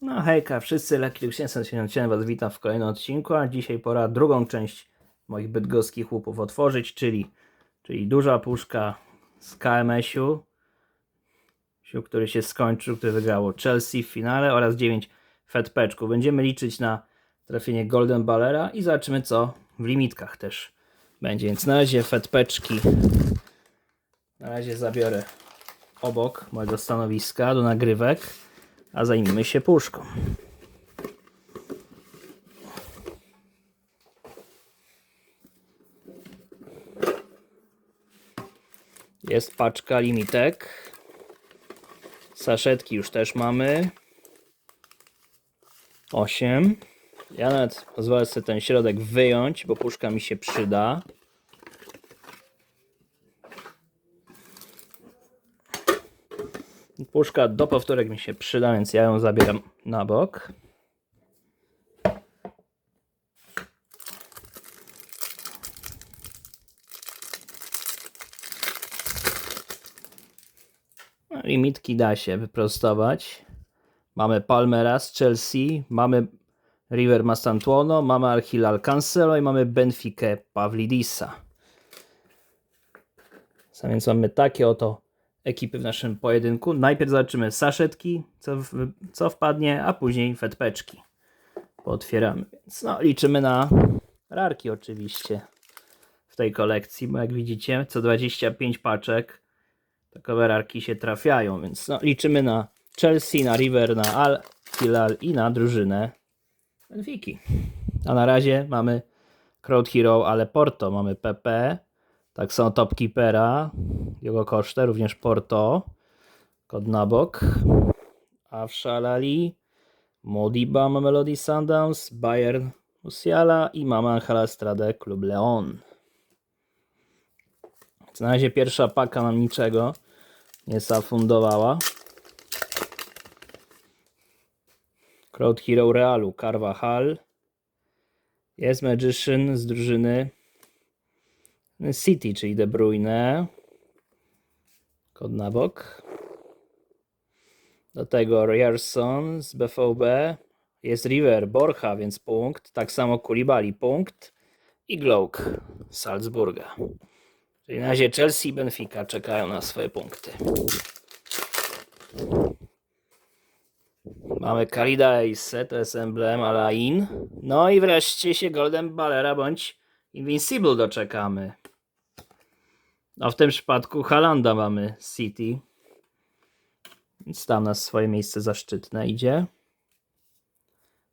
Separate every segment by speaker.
Speaker 1: No hejka, wszyscy Lucky 77 Was witam w kolejnym odcinku, a dzisiaj pora drugą część moich bydgoskich łupów otworzyć, czyli, czyli duża puszka z KMS-u, który się skończył, który wygrało Chelsea w finale oraz 9 Fedpeczków. Będziemy liczyć na trafienie Golden Ballera i zobaczymy co w limitkach też będzie, więc na razie Fedpeczki na razie zabiorę obok mojego stanowiska do nagrywek a zajmijmy się puszką. Jest paczka limitek. Saszetki już też mamy. 8. Ja nawet pozwolę sobie ten środek wyjąć, bo puszka mi się przyda. Puszka do powtórek mi się przyda, więc ja ją zabieram na bok. No, Limitki da się wyprostować. Mamy Palmera z Chelsea, mamy River Mastantuono, mamy Al Hilal Cancelo i mamy Benfica Pavlidisa. A więc mamy takie oto ekipy w naszym pojedynku. Najpierw zobaczymy saszetki, co, w, co wpadnie, a później fetpeczki. Pootwieramy. Więc no, liczymy na rarki oczywiście w tej kolekcji, bo jak widzicie, co 25 paczek takowe rarki się trafiają, więc no, liczymy na Chelsea, na River, na Al Hilal i na drużynę Benfiki. A na razie mamy Crowd Hero, ale Porto, mamy PP, tak są Topkeepera, jego koszty, również Porto, kod na bok. Afshalali, Modiba Melody Sundowns, Bayern Musiala i mamy Angela Stradę Klub Leon. Więc na razie pierwsza paka nam niczego nie zafundowała. Crowd Hero Realu, Carvajal. Jest Magician z drużyny City, czyli De Bruyne. Kod na bok. Do tego Ryerson z BVB. Jest River, Borcha, więc punkt. Tak samo Kulibali, punkt. I Gloak z Salzburga. Czyli na razie Chelsea i Benfica czekają na swoje punkty. Mamy Kalida Ace, to jest emblem Alain. No i wreszcie się Golden Ballera bądź Invincible doczekamy. A w tym przypadku Halanda mamy City. Więc tam na swoje miejsce zaszczytne idzie.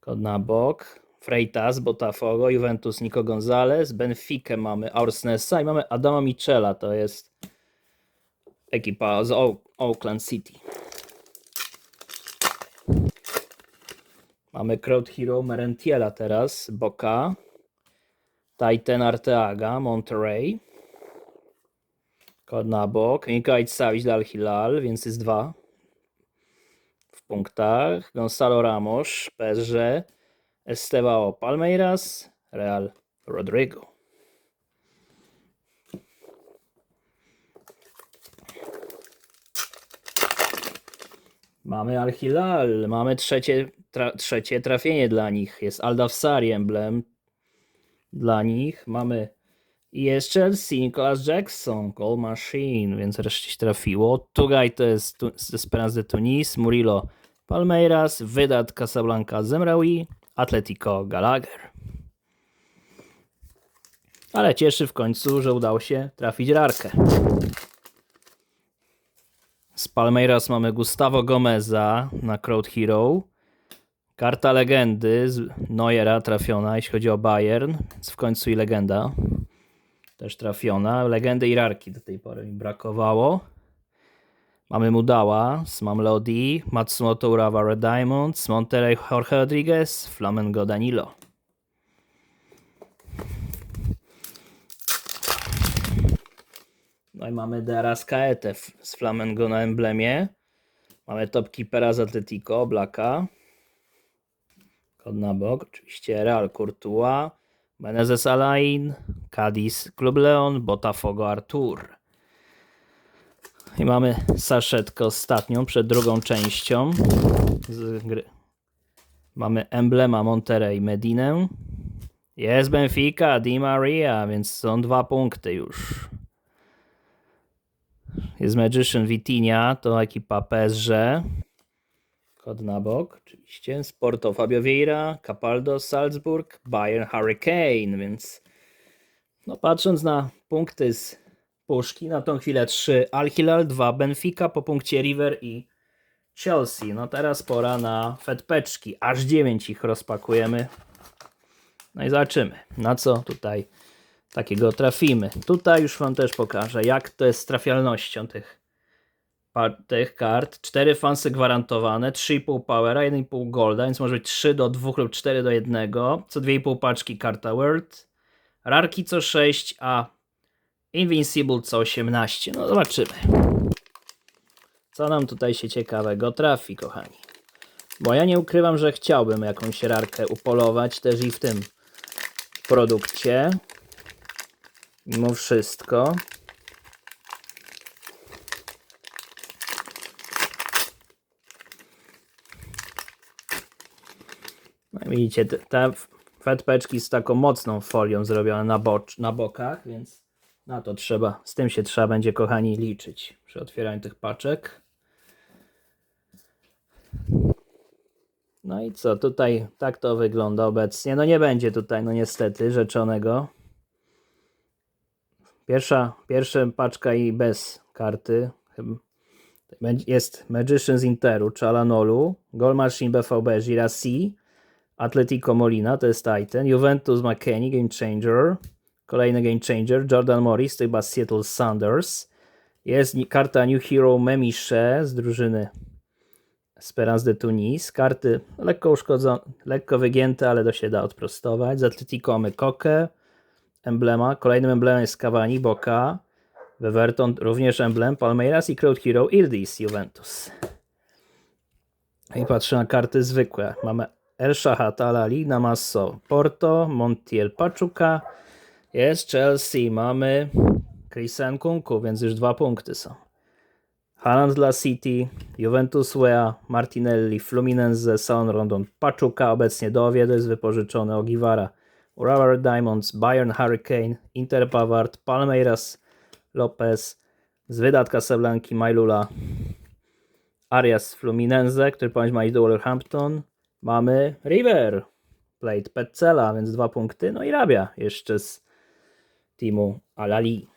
Speaker 1: Kod na bok. Freitas, Botafogo, Juventus, Nico Gonzalez. Benfica mamy Orsnessa i mamy Adama Michela. To jest ekipa z Oak- Oakland City. Mamy Crowd Hero Merentiela teraz, Boca. Titan Arteaga, Monterey. Kod na bok. Mikael Savic Al Hilal, więc jest dwa w punktach. Gonzalo Ramos, PSG. Estevao Palmeiras, Real Rodrigo. Mamy Al Hilal, mamy trzecie, tra, trzecie trafienie dla nich. Jest Aldafsari emblem dla nich. Mamy i Chelsea, Nicolas Jackson, Goal Machine, więc wreszcie się trafiło. Tugaj to jest Esperance de Tunis, Murillo Palmeiras, Wydat Casablanca Zemraoui, Atletico Gallagher. Ale cieszy w końcu, że udało się trafić rarkę. Z Palmeiras mamy Gustavo Gomeza na Crowd Hero. Karta legendy z Neuera trafiona, jeśli chodzi o Bayern, więc w końcu i legenda też trafiona. Legendy i rarki do tej pory mi brakowało. Mamy Mudała z Mamlodi, Matsumoto Urawa Red Diamonds, Monterrey Jorge Rodriguez, Flamengo Danilo. No i mamy Deras Kaete z Flamengo na emblemie. Mamy Topkeepera z Atletico, Blaka. Kod na bok, oczywiście Real Courtois, Menezes Alain, Cadiz Club Leon, Botafogo Artur. I mamy saszetkę ostatnią przed drugą częścią z gry Mamy emblema Monterey Medinę. Jest Benfica, Di Maria, więc są dwa punkty już. Jest Magician Vitinha, to ekipa PSG. Kod na bok, oczywiście. Sporto Fabio Vieira, Capaldo Salzburg, Bayern Hurricane, więc no patrząc na punkty z puszki, na tą chwilę 3 Al Hilal, 2 Benfica, po punkcie River i Chelsea. No teraz pora na fetpeczki. Aż 9 ich rozpakujemy. No i zobaczymy, na co tutaj takiego trafimy. Tutaj już Wam też pokażę, jak to jest z trafialnością tych, tych kart. 4 fansy gwarantowane, 3,5 powera, 1,5 golda, więc może być 3 do 2 lub 4 do 1. Co 2,5 paczki karta World. Rarki co 6, a Invincible co 18. No zobaczymy. Co nam tutaj się ciekawego trafi, kochani. Bo ja nie ukrywam, że chciałbym jakąś rarkę upolować też i w tym produkcie. Mimo wszystko. Widzicie, te- fetpeczki z taką mocną folią zrobione na, bocz, na bokach, więc na to trzeba, z tym się trzeba będzie, kochani, liczyć przy otwieraniu tych paczek. No i co, tutaj tak to wygląda obecnie. No nie będzie tutaj, no niestety, rzeczonego. Pierwsza, pierwsza paczka i bez karty. Jest Magician z Interu, Chalanolu, Goal Machine BVB, Girassi, Atletico Molina, to jest Titan, Juventus McKennie, Game Changer, kolejny Game Changer, Jordan Morris, to chyba Seattle Sanders. Jest karta New Hero Memisze z drużyny Esperance de Tunis. Karty lekko uszkodzone, lekko wygięte, ale to się da odprostować. Z Atletico mamy Koke, emblema. Kolejnym emblemem jest Cavani, Boca. Weverton również emblem, Palmeiras i Crowd Hero Ildis, Juventus. I patrzę na karty zwykłe. Mamy El Shahat Alali, Namasso Porto, Montiel Pachuca. Jest Chelsea, mamy Christian Kunku, więc już dwa punkty są. Haaland dla City, Juventus Wea, Martinelli, Fluminense, Salon Rondon, Pachuca, obecnie Dowie, to jest wypożyczone Ogiwara, Urawa Diamonds, Bayern Hurricane, Inter Pavard, Palmeiras, Lopez, z wydat Casablanki, Majlula, Arias Fluminense, który ponoć ma iść do Wolverhampton. Mamy River Plate Petzela, więc dwa punkty. No i Rabia jeszcze z teamu Alali.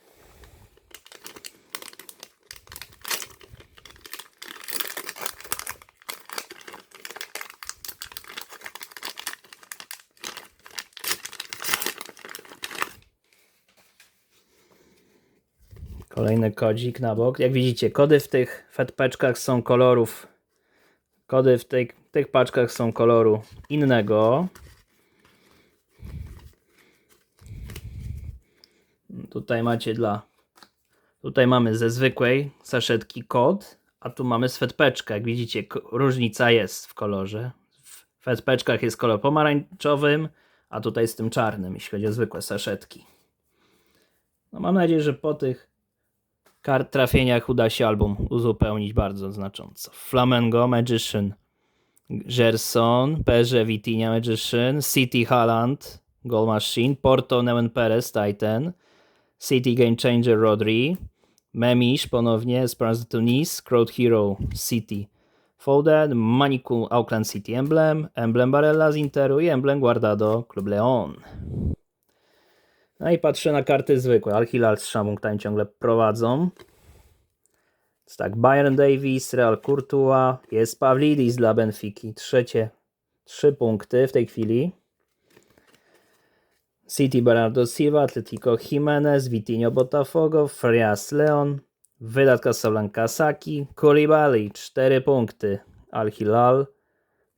Speaker 1: Kolejny kodzik na bok. Jak widzicie, kody w tych fetpeczkach są kolorów. Kody w tej, tych paczkach są koloru innego. Tutaj macie dla. Tutaj mamy ze zwykłej saszetki kod, a tu mamy z fetpeczka. Jak widzicie, różnica jest w kolorze. W fetpeczkach jest kolor pomarańczowym, a tutaj z tym czarnym, jeśli chodzi o zwykłe saszetki. No mam nadzieję, że po tych kart trafieniach uda się album uzupełnić bardzo znacząco. Flamengo, Magician, Gerson, PSG, Vitinha, Magician, City, Haaland, Goal Machine, Porto, Neuen Perez, Titan, City, Game Changer, Rodri, Memish, ponownie, de Tunis, Crowd Hero, City, Foden, Maniku, Auckland City Emblem, Emblem Barella z Interu i Emblem Guardado, Club Leon. No i patrzę na karty zwykłe. Al Hilal z Shamungtań ciągle prowadzą. Jest tak, Bayern Davis, Real Courtois, jest Pavlidis dla Benfiki. Trzecie, trzy punkty w tej chwili. City Bernardo Silva, Atletico Jimenez, Vitinho Botafogo, Frias Leon, Wydat Casablanca Saki, Koulibaly, cztery punkty. Al Hilal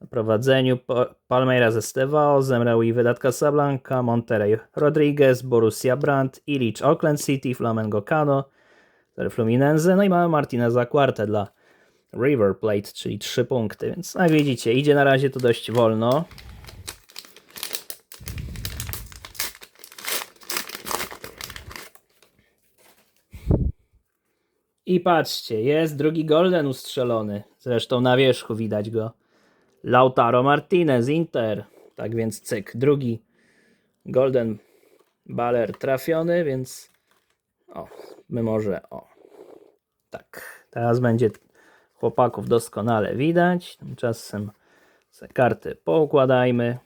Speaker 1: na prowadzeniu Pa- Palmeiras Estevao, Zemraoui Wydat Casablanca, Monterrey Rodriguez, Borussia Brandt, Illich Auckland City, Flamengo Cano, Fluminense, no i mamy Martineza Quarte dla River Plate, czyli 3 punkty, więc jak widzicie, idzie na razie to dość wolno. I patrzcie, jest drugi Golden ustrzelony. Zresztą na wierzchu widać go Lautaro Martinez, Inter. Tak więc cyk, drugi Golden Baller trafiony, więc o, my może o. Tak, teraz będzie chłopaków doskonale widać. Tymczasem sobie karty poukładajmy.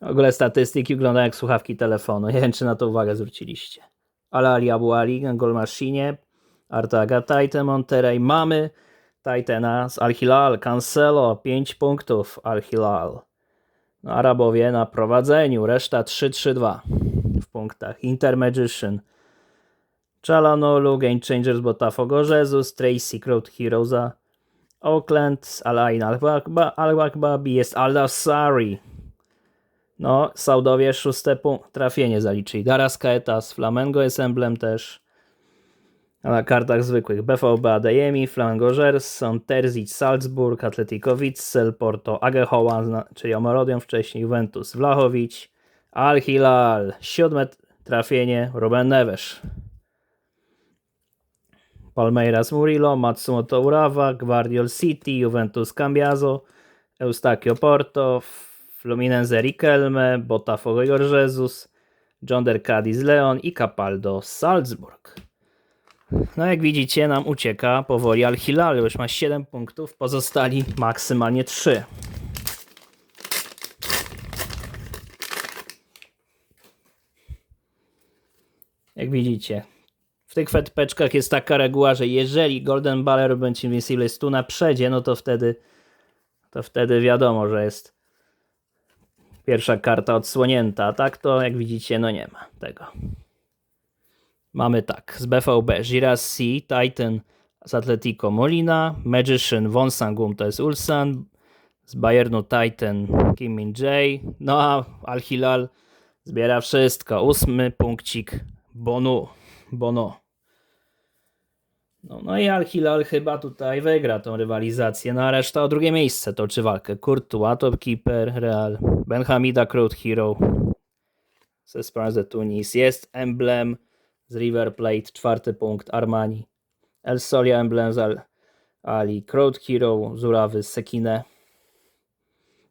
Speaker 1: W ogóle statystyki wyglądają jak słuchawki telefonu. Nie wiem, czy na to uwagę zwróciliście. Ale Ali Abu Ali na Gol Machine, Artaga Titan, Monterey mamy. Titana z Al-Hilal, Cancelo, 5 punktów Al-Hilal. No, Arabowie na prowadzeniu, reszta 3-3-2 w punktach. Inter Magician, Chalanolu, Game Changers, Botafogo, Jesus, Tracy, Crowd Heroes, Oakland, Al-Ain, Al-Akbabi, jest Al-Dassari. No, Saudowie szóste trafienie zaliczyli. Daras Kaetas, Flamengo jest emblem też. Na kartach zwykłych BVB Adeyemi, Flamengo Gerson, Terzic, Salzburg, Atletico Witzel, Porto Agehoła, zna- czyli Omarodion wcześniej, Juventus Vlahovic, Al Hilal, siódme trafienie, Ruben Neves. Palmeiras Murillo, Matsumoto Urawa, Guardiol City, Juventus Cambiaso, Eustachio Porto, Fluminense Riquelme, Botafogo Igor Jesus, John Der Cadiz Leon i Capaldo Salzburg. No jak widzicie nam ucieka powoli Al Hilal, już ma 7 punktów, pozostali maksymalnie 3. Jak widzicie, w tych fetpeczkach jest taka reguła, że jeżeli Golden Baller będzie Invincible tu na przedzie, no to wtedy to wtedy wiadomo, że jest pierwsza karta odsłonięta, a tak to jak widzicie, no nie ma tego. Mamy tak, z BVB Girassi, Titan z Atletico Molina, Magician Von Sangum to jest Ulsan, z Bayernu Titan Kim Min Jae, no a Al Hilal zbiera wszystko, ósmy punkcik Bonu, Bono. No, no i Al Hilal chyba tutaj wygra tą rywalizację, no a reszta o drugie miejsce toczy walkę. Courtois, top keeper, Real, Benhamida, Crowd Hero, ze Spurs Tunis, jest emblem z River Plate, czwarty punkt, Armani, El Solia, Al Ali, Crowd Hero, Zurawy, Sekine.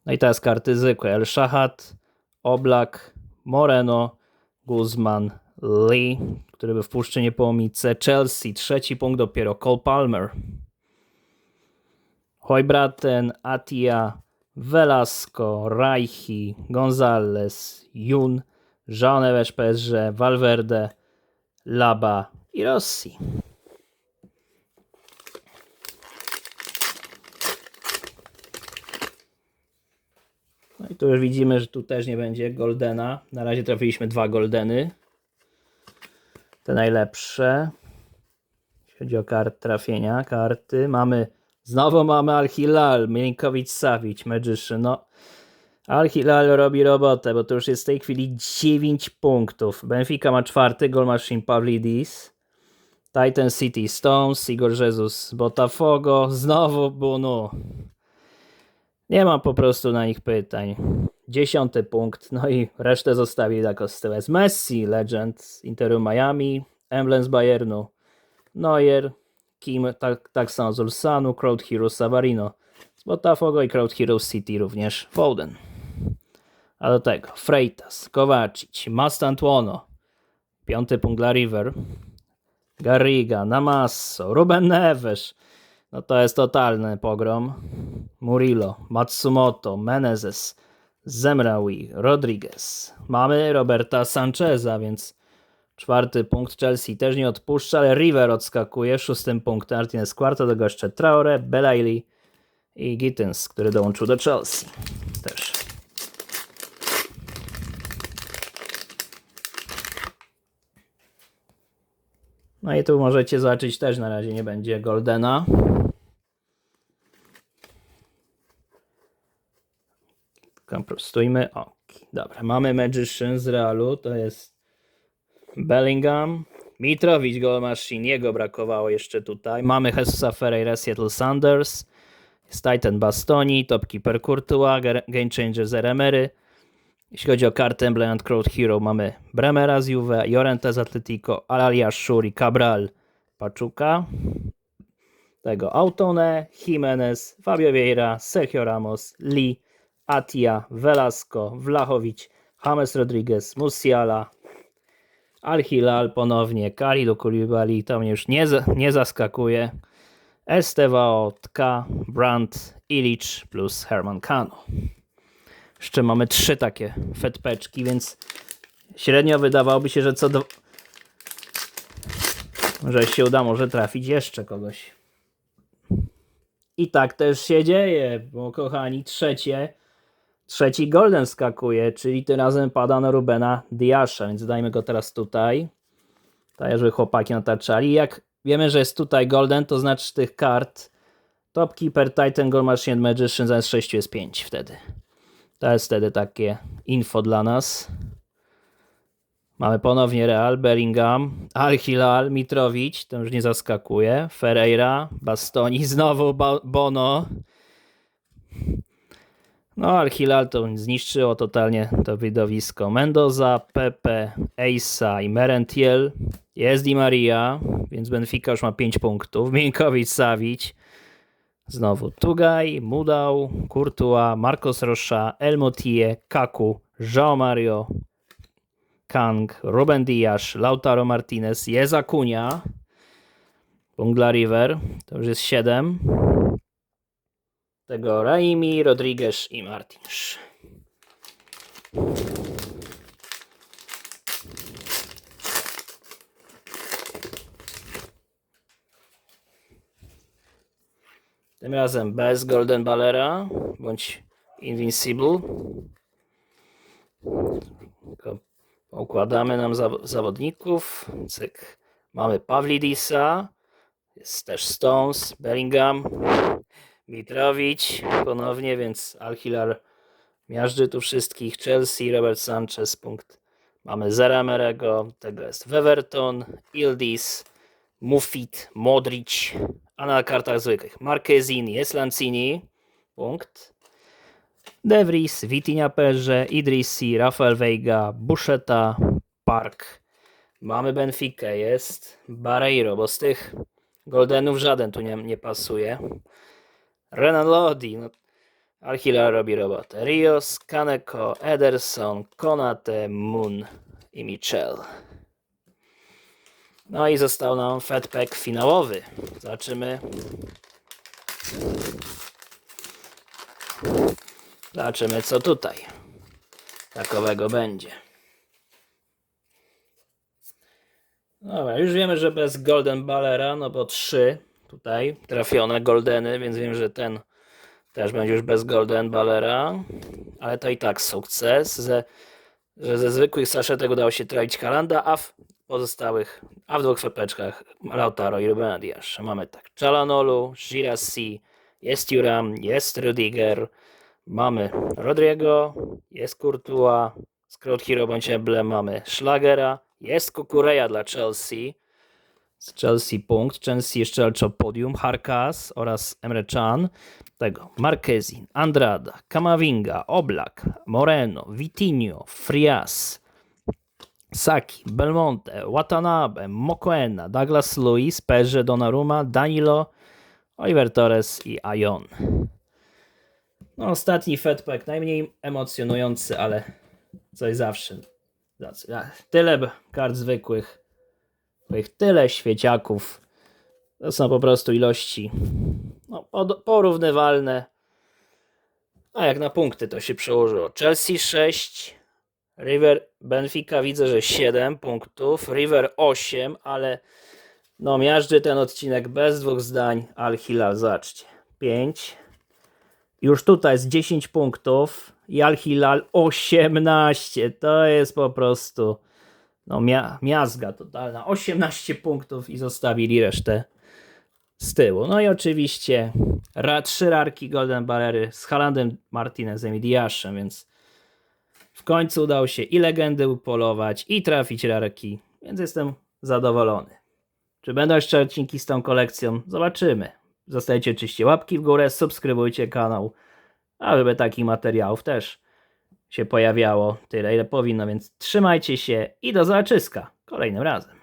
Speaker 1: No i teraz karty zwykłe, El Shahat, Oblak, Moreno, Guzman, Lee, który by wpuszczy niepołomice, Chelsea, trzeci punkt dopiero, Cole Palmer, Hojbraten, Atia, Velasco, Raichi, Gonzalez, Jun, Jean Neves PSG, Valverde, Laba i Rossi. No i tu już widzimy, że tu też nie będzie Goldena. Na razie trafiliśmy dwa Goldeny. Te najlepsze. Jeśli chodzi o kart trafienia, karty. Mamy, znowu mamy Al-Hilal, Milinkovic-Savic, Magician. No, Al-Hilal robi robotę, bo to już jest w tej chwili 9 punktów. Benfica ma czwarty, Goal Machine Pavlidis. Titan City Stones, Igor Jesus Botafogo, znowu Bunu. Nie mam po prostu na nich pytań. Dziesiąty punkt, no i resztę zostawili dla Costello. Messi, legend Interu Miami, Emblem z Bayernu, Neuer, Kim, tak, tak samo z Ulsanu, Crowd Hero Savarino z Botafogo i Crowd Hero City również Foden. A do tego Freitas, Kovacic, Mastantuono, piąty punkt dla River, Garriga, Namasso, Ruben Neves, no to jest totalny pogrom. Murillo, Matsumoto, Menezes, Zemraoui, Rodriguez. Mamy Roberta Sancheza, więc czwarty punkt Chelsea też nie odpuszcza, ale River odskakuje. Szóstym punktem Martinez Quarta do goszcze Traore, Belaili i Gittens, który dołączył do Chelsea. Też. No i tu możecie zobaczyć też na razie nie będzie Goldena. Prostujmy. O, dobra. Mamy Magician z Realu. To jest Bellingham. Mitrowicz Goal Machine. Jego brakowało jeszcze tutaj. Mamy Jesusa Ferreira Seattle Sanders. Jest Titan Bastoni. Topkeeper Courtois. Ge- Game Changer z Emery. Jeśli chodzi o kartę Emblem and Crowd Hero, mamy Bremera z Juve, Jorente z Atletico, Alalia Shuri, Cabral, Pachuca. tego Autone, Jimenez, Fabio Vieira, Sergio Ramos, Lee, Atia, Velasco, Vlahovic, James Rodriguez, Musiala, Al-Hilal ponownie, Khalidou Koulibaly, to mnie już nie, nie zaskakuje. Estevao, Tka, Brandt, Illich plus Herman Kano. Jeszcze mamy trzy takie fetpeczki, więc średnio wydawałoby się, że co do... Że się uda może trafić jeszcze kogoś. I tak też się dzieje, bo kochani, trzecie, trzeci golden skakuje, czyli tym razem pada na Rubena Diasza, więc dajmy go teraz tutaj. Tak, żeby chłopaki nataczali. Jak wiemy, że jest tutaj golden, to znaczy tych kart Top Keeper, Titan, Gold Machine, Magician, zamiast 6 jest 5 wtedy. To jest wtedy takie info dla nas. Mamy ponownie Real, Bellingham, Al-Hilal, Mitrowicz, to już nie zaskakuje, Ferreira, Bastoni, znowu Bono. No, Al-Hilal to zniszczyło totalnie to widowisko. Mendoza, Pepe, Eisa i Merentiel. Jest Di Maria, więc Benfica już ma 5 punktów. Miękowicz, Savic. Znowu Tugaj, Mudał, Courtois, Marcos Rocha, El Motie, Kaku, João Mario, Kang, Ruben Dias, Lautaro Martinez, jest Akunia, punkt dla River, to już jest 7. Tego Raimi, Rodriguez i Martins. Tym razem bez Golden Ballera bądź Invincible. Układamy nam zaw- zawodników. Cyk. Mamy Pawlidisa, jest też Stones, Bellingham, Mitrowicz ponownie, więc Al-Hilal miażdży tu wszystkich. Chelsea, Robert Sanchez, punkt. Mamy Zeramerego, tego jest Weverton, Ildis, Mufit, Modric, a na kartach zwykłych Marquezini, jest Lancini, punkt. De Vries, Vitinha Perze, Idrissi, Rafael Veiga, Buszeta, Park. Mamy Benfica, jest Barreiro, bo z tych Goldenów żaden tu nie, nie pasuje. Renan Lodi, no, robi robotę. Rios, Kaneko, Ederson, Konate, Moon i Michel. No i został nam Fatpack finałowy. Zobaczymy. Zobaczymy co tutaj takowego będzie. Dobra, już wiemy, że bez Golden Ballera, no bo trzy tutaj trafione Goldeny, więc wiem, że ten też będzie już bez Golden Ballera, ale to i tak sukces, ze, że ze zwykłych saszetek udało się trafić Kalanda, a w pozostałych, a w dwóch fepeczkach Lautaro i Ruben Dias. Mamy tak Chalanolu, Girassi, jest Juram, jest Rudiger, mamy Rodrigo, jest Courtois, Scrot Hero bądź Emblem, mamy Schlagera, jest Kukureja dla Chelsea, z Chelsea punkt, Chelsea jeszcze walczy o podium, Harkas oraz Emre Can, tego Marquezin, Andrada, Kamavinga, Oblak, Moreno, Vitinho, Frias, Saki, Belmonte, Watanabe, Mokoena, Douglas Luiz, Perze, Donnarumma, Danilo, Oliver Torres i Ayon. No, ostatni Fedpack, najmniej emocjonujący, ale coś zawsze. Tyle kart zwykłych, tyle świeciaków. To są po prostu ilości no, porównywalne. A jak na punkty to się przełożyło. Chelsea 6, River Benfica widzę, że 7 punktów, River 8, ale no miażdży ten odcinek bez dwóch zdań. Al Hilal, zobaczcie. 5. Już tutaj jest 10 punktów i Al Hilal 18. To jest po prostu no mia miazga totalna. 18 punktów i zostawili resztę z tyłu. No i oczywiście ra, trzy rarki Golden Barrery z Halandem, Martinezem i Diaszem, więc końcu udało się i legendy upolować, i trafić rarki, więc jestem zadowolony. Czy będą jeszcze odcinki z tą kolekcją? Zobaczymy. Zostajcie oczywiście łapki w górę, subskrybujcie kanał, aby takich materiałów też się pojawiało tyle, ile powinno, więc trzymajcie się i do zobaczyska kolejnym razem.